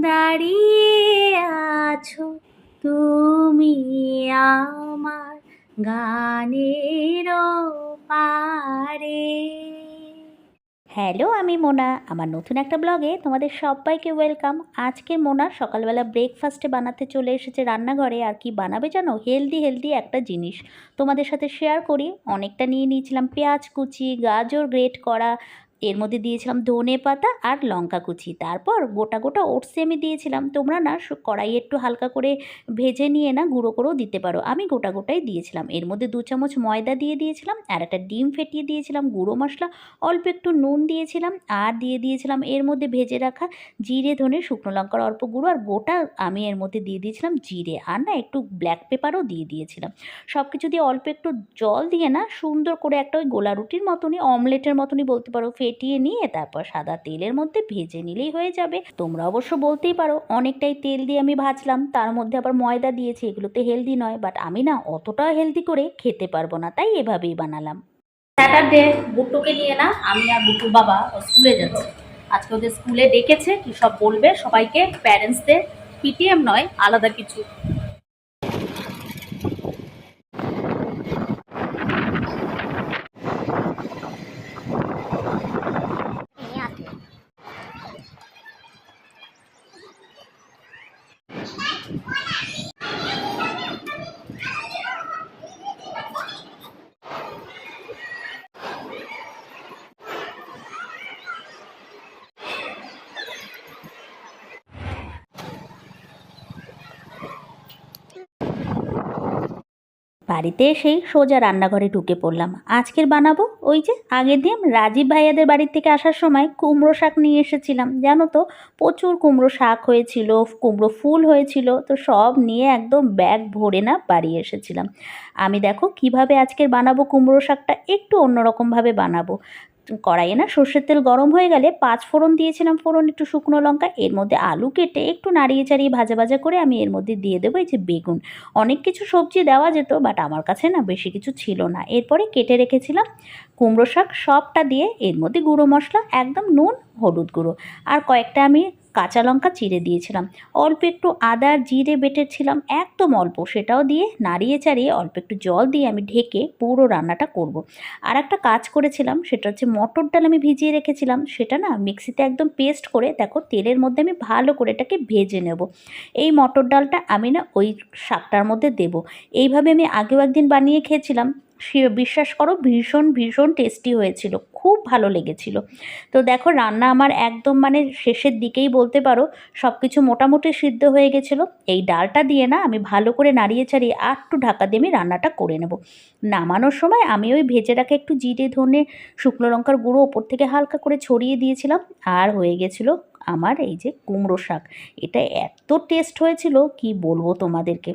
দাঁড়িয়ে আছো তুমি আমার গানের পারে। হ্যালো, আমি মোনা, আমার নতুন একটা ব্লগে তোমাদের সবাইকে ওয়েলকাম। আজকে মোনা সকালবেলা ব্রেকফাস্টে বানাতে চলে এসেছে রান্নাঘরে, আর কি বানাবে জানো? হেলদি হেলদি একটা জিনিস। তোমাদের সাথে শেয়ার করি, অনেকটা নিয়ে নিয়েছিলাম পেঁয়াজ কুচি, গাজর গ্রেট করা এর মধ্যে দিয়েছিলাম ধনে পাতা আর লঙ্কা কুচি। তারপর গোটা গোটা ওটসে আমি দিয়েছিলাম। তোমরা না কড়াই একটু হালকা করে ভেজে নিয়ে না গুঁড়ো করেও দিতে পারো। আমি গোটা গোটাই দিয়েছিলাম। এর মধ্যে দু চামচ ময়দা দিয়ে দিয়েছিলাম আর একটা ডিম ফেটিয়ে দিয়েছিলাম, গুঁড়ো মশলা, অল্প একটু নুন দিয়েছিলাম আর দিয়ে দিয়েছিলাম এর মধ্যে ভেজে রাখা জিরে, ধনে, শুকনো লঙ্কার অল্প গুঁড়ো আর গোটা আমি এর মধ্যে দিয়ে দিয়েছিলাম জিরে। আর না একটু ব্ল্যাক পেপারও দিয়ে দিয়েছিলাম। সব কিছু দিয়ে অল্প একটু জল দিয়ে না সুন্দর করে একটা ওই গোলা রুটির মতনই, অমলেটের মতনই বলতে পারো ফেটিয়ে নিয়ে তারপর সাদা তেলের মধ্যে ভেজে নিলেই হয়ে যাবে। তোমরা অবশ্য বলতেই পারো, অনেকটাই তেল দিয়ে আমি ভাজলাম। তার মধ্যে আবার ময়দা দিয়েছি এগুলো তো হেলদি নয়। বাট আমি না অতটা হেলদি করে খেতে পারব না, তাই এভাবেই বানালাম। স্যাটারডে বুট্টুকে নিয়ে না আমি আর বুট্টুর বাবা স্কুলে যাচ্ছি। আজকে ওদের স্কুলে ডেকেছে, কি সব বলবে? সবাইকে প্যারেন্টসদের পিটিএম নয়, আলাদা কিছু। বাড়িতে সেই সোজা রান্নাঘরে ঢুকে পড়লাম। আজকের বানাবো ওই যে আগের দিন রাজীব ভাইয়াদের বাড়ির থেকে আসার সময় কুমড়ো শাক নিয়ে এসেছিলাম। জানো তো, প্রচুর কুমড়ো শাক হয়েছিল, কুমড়ো ফুল হয়েছিল, তো সব নিয়ে একদম ব্যাগ ভরে না বাড়ি এসেছিলাম। আমি দেখো কীভাবে আজকের বানাবো কুমড়ো শাকটা, একটু অন্যরকমভাবে বানাবো। কড়াইয়ে না সর্ষের তেল গরম হয়ে গেলে পাঁচ ফোড়ন দিয়েছিলাম, ফোড়ন একটু শুকনো লঙ্কা, এর মধ্যে আলু কেটে একটু নাড়িয়ে চাড়িয়ে ভাজা ভাজা করে আমি এর মধ্যে দিয়ে দেবো এই যে বেগুন। অনেক কিছু সবজি দেওয়া যেত বাট আমার কাছে না বেশি কিছু ছিল না। এরপরে কেটে রেখেছিলাম কুমড়ো শাক, সবটা দিয়ে এর মধ্যে গুঁড়ো মশলা, একদম নুন, হলুদ গুঁড়ো। আর কয়েকটা আমি কাঁচা লঙ্কা চিড়ে দিয়েছিলাম। অল্প একটু আদা জিরে বেটেছিলাম, একদম অল্প। সেটাও দিয়ে নাড়িয়ে চাড়িয়ে অল্প একটু জল দিয়ে আমি ঢেকে পুরো রান্নাটা করব। আর একটা কাজ করেছিলাম, সেটা হচ্ছে মটর ডাল আমি ভিজিয়ে রেখেছিলাম। সেটা না মিক্সিতে একদম পেস্ট করে, দেখো তেলের মধ্যে আমি ভালো করে এটাকে ভেজে নেব। এই মটর ডালটা আমি না ওই শাকটার মধ্যে দেব। এইভাবে আমি আগেও একদিন বানিয়ে খেয়েছিলাম। বিশ্বাস করো ভীষণ ভীষণ টেস্টি হয়েছিল। খুব ভালো লেগেছিল। তো দেখো রান্না আমার একদম মানে শেষের দিকেই বলতে পারো সব কিছু মোটামুটি সিদ্ধ হয়ে গেছিল। এই ডালটা দিয়ে না আমি ভালো করে নাড়িয়ে চাড়িয়ে আর একটু ঢাকা দিয়ে আমি রান্নাটা করে নেব। নামানোর সময় আমি ওই ভেজে রাখা একটু জিরে, ধনে, শুকনো লঙ্কার গুঁড়ো ওপর থেকে হালকা করে ছড়িয়ে দিয়েছিলাম। আর হয়ে গেছিল আমার এই যে কুমড়ো শাক। এটা এত টেস্ট হয়েছিল, কি বলব তোমাদেরকে?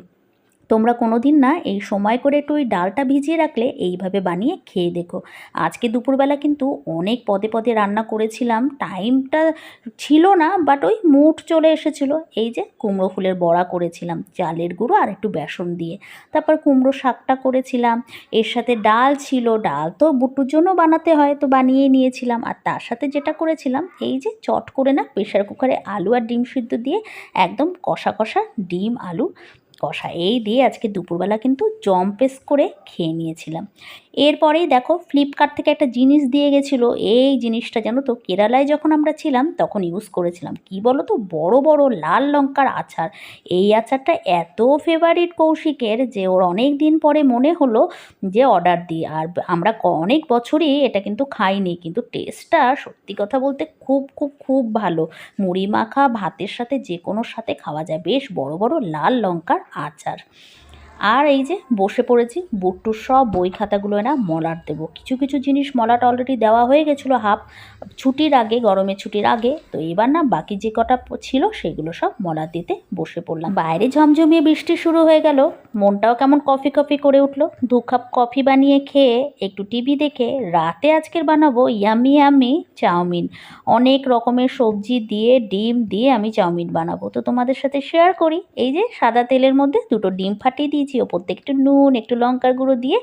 তোমরা কোনো দিন না এই সময় করে একটু ওই ডালটা ভিজিয়ে রাখলে এইভাবে বানিয়ে খেয়ে দেখো। আজকে দুপুরবেলা কিন্তু অনেক পদে পদে রান্না করেছিলাম। টাইমটা ছিল না বাট ওই মুঠ চলে এসেছিল। এই যে কুমড়ো ফুলের বড়া করেছিলাম, চালের গুঁড়ো আর একটু বেসন দিয়ে। তারপর কুমড়ো শাকটা করেছিলাম। এর সাথে ডাল ছিল, ডাল তো বুটুর জন্য বানাতে হয়, তো বানিয়ে নিয়েছিলাম। আর তার সাথে যেটা করেছিলাম, এই যে চট করে না প্রেশার কুকারে আলু আর ডিম সিদ্ধ দিয়ে একদম কষা কষা ডিম, আলু কষা। এই দিয়ে আজকে দুপুরবেলা কিন্তু জম্পেস করে খেয়ে নিয়েছিলাম। এরপরেই দেখো ফ্লিপকার্ট থেকে একটা জিনিস দিয়ে গেছিল। এই জিনিসটা জানো তো, কেরালায় যখন আমরা ছিলাম তখন ইউজ করেছিলাম। কি বলো তো বড় বড় লাল লঙ্কার আচার। এই আচারটা এত ফেভারিট কৌশিকের যে ওর অনেক দিন পরে মনে হলো যে অর্ডার দিই আর আমরা অনেক বছরই এটা কিন্তু খাইনি। কিন্তু টেস্টটা সত্যি কথা বলতে খুব খুব খুব ভালো। মুড়ি মাখা, ভাতের সাথে যে কোনো সাথে খাওয়া যায়। বেশ বড় বড় লাল লঙ্কার আচার। আর এই যে বসে পড়েছি বুট্টুর সব বই খাতাগুলো না মলাট দেবো। কিছু কিছু জিনিস মলাট অলরেডি দেওয়া হয়ে গেছিল হাফ, ছুটির আগে, গরমের ছুটির আগে। তো এবার না বাকি যে কটা ছিল সেগুলো সব মলাট দিতে বসে পড়লাম। বাইরে ঝমঝমিয়ে বৃষ্টি শুরু হয়ে গেল। মনটাও কেমন কফি কফি করে উঠল। দু কাপ কফি বানিয়ে খেয়ে, একটু টিভি দেখে, রাতে আজকের বানাবো ইয়ামি ইয়ামি চাউমিন। অনেক রকমের সবজি দিয়ে, ডিম দিয়ে আমি চাউমিন বানাবো। তো তোমাদের সাথে শেয়ার করি। এই যে সাদা তেলের মধ্যে দুটো ডিম ফাটিয়ে দিয়েছি। দিয়েছি, ওপর থেকে একটু নুন, একটু লঙ্কার গুঁড়ো দিয়ে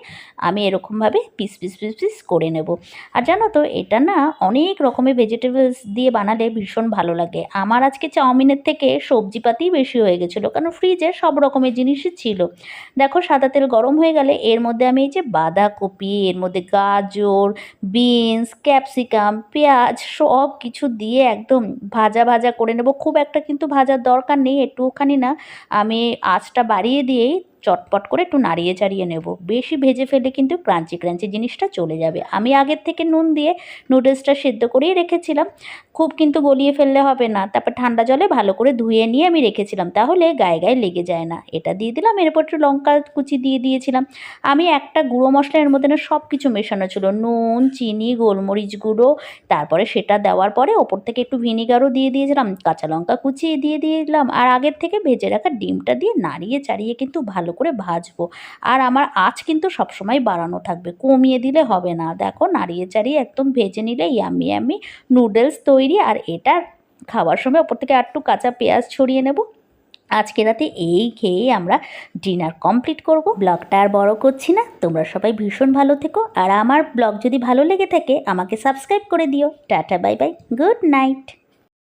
আমি এরকমভাবে পিস পিস পিস পিস করে নেব। আর জানো তো, এটা না অনেক রকমের ভেজিটেবলস দিয়ে বানালে ভীষণ ভালো লাগে। আমার আজকে চাউমিনের থেকে সবজিপাতিই বেশি হয়ে গেছিল, কারণ ফ্রিজে সব রকমের জিনিসই ছিল। দেখো, সাদা তেল গরম হয়ে গেলে এর মধ্যে আমি এই যে বাঁধাকপি, এর মধ্যে গাজর বিনস ক্যাপসিকাম পেঁয়াজ সব কিছু দিয়ে একদম ভাজা ভাজা করে নেব। খুব একটা কিন্তু ভাজার দরকার নেই, একটুখানি না আমি আঁচটা বাড়িয়ে দিয়েই চটপট করে একটু নাড়িয়ে চাড়িয়ে নেব। বেশি ভেজে ফেলে কিন্তু ক্রাঞ্চি ক্রাঞ্চি জিনিসটা চলে যাবে। আমি আগের থেকে নুন দিয়ে নুডলসটা সেদ্ধ করেই রেখেছিলাম। খুব কিন্তু গলিয়ে ফেললে হবে না। তারপর ঠান্ডা জলে ভালো করে ধুয়ে নিয়ে আমি রেখেছিলাম। তাহলে গায়ে গায়ে লেগে যায় না। এটা দিয়ে দিলাম, এরপর একটু লঙ্কা কুচি দিয়ে দিয়েছিলাম। আমি একটা গুঁড়ো মশলা এর মধ্যে না সব কিছু মেশানো ছিল। নুন, চিনি, গোলমরিচ গুঁড়ো, তারপরে সেটা দেওয়ার পরে ওপর থেকে একটু ভিনিগারও দিয়ে দিয়েছিলাম, কাঁচা লঙ্কা কুচিয়ে দিয়ে দিয়েছিলাম আর আগের থেকে ভেজে রাখা ডিমটা দিয়ে নাড়িয়ে চাড়িয়ে কিন্তু ভালো করে ভাজবো। আর আমার আঁচ কিন্তু সবসময় বাড়ানো থাকবে। কমিয়ে দিলে হবে না। দেখো নাড়িয়ে চাড়িয়ে একদম ভেজে নিলে ইয়ামি ইয়ামি নুডলস তৈরি। আর এটা খাওয়ার সময় ওপর থেকে একটু কাঁচা পেঁয়াজ ছড়িয়ে নেব। আজকে রাতে এই খেয়েই আমরা ডিনার কমপ্লিট করব। ব্লগটা আর বড় করছি না। তোমরা সবাই ভীষণ ভালো থেকো। আর আমার ব্লগ যদি ভালো লেগে থাকে, আমাকে সাবস্ক্রাইব করে দিও। Tata, bye bye. Good night.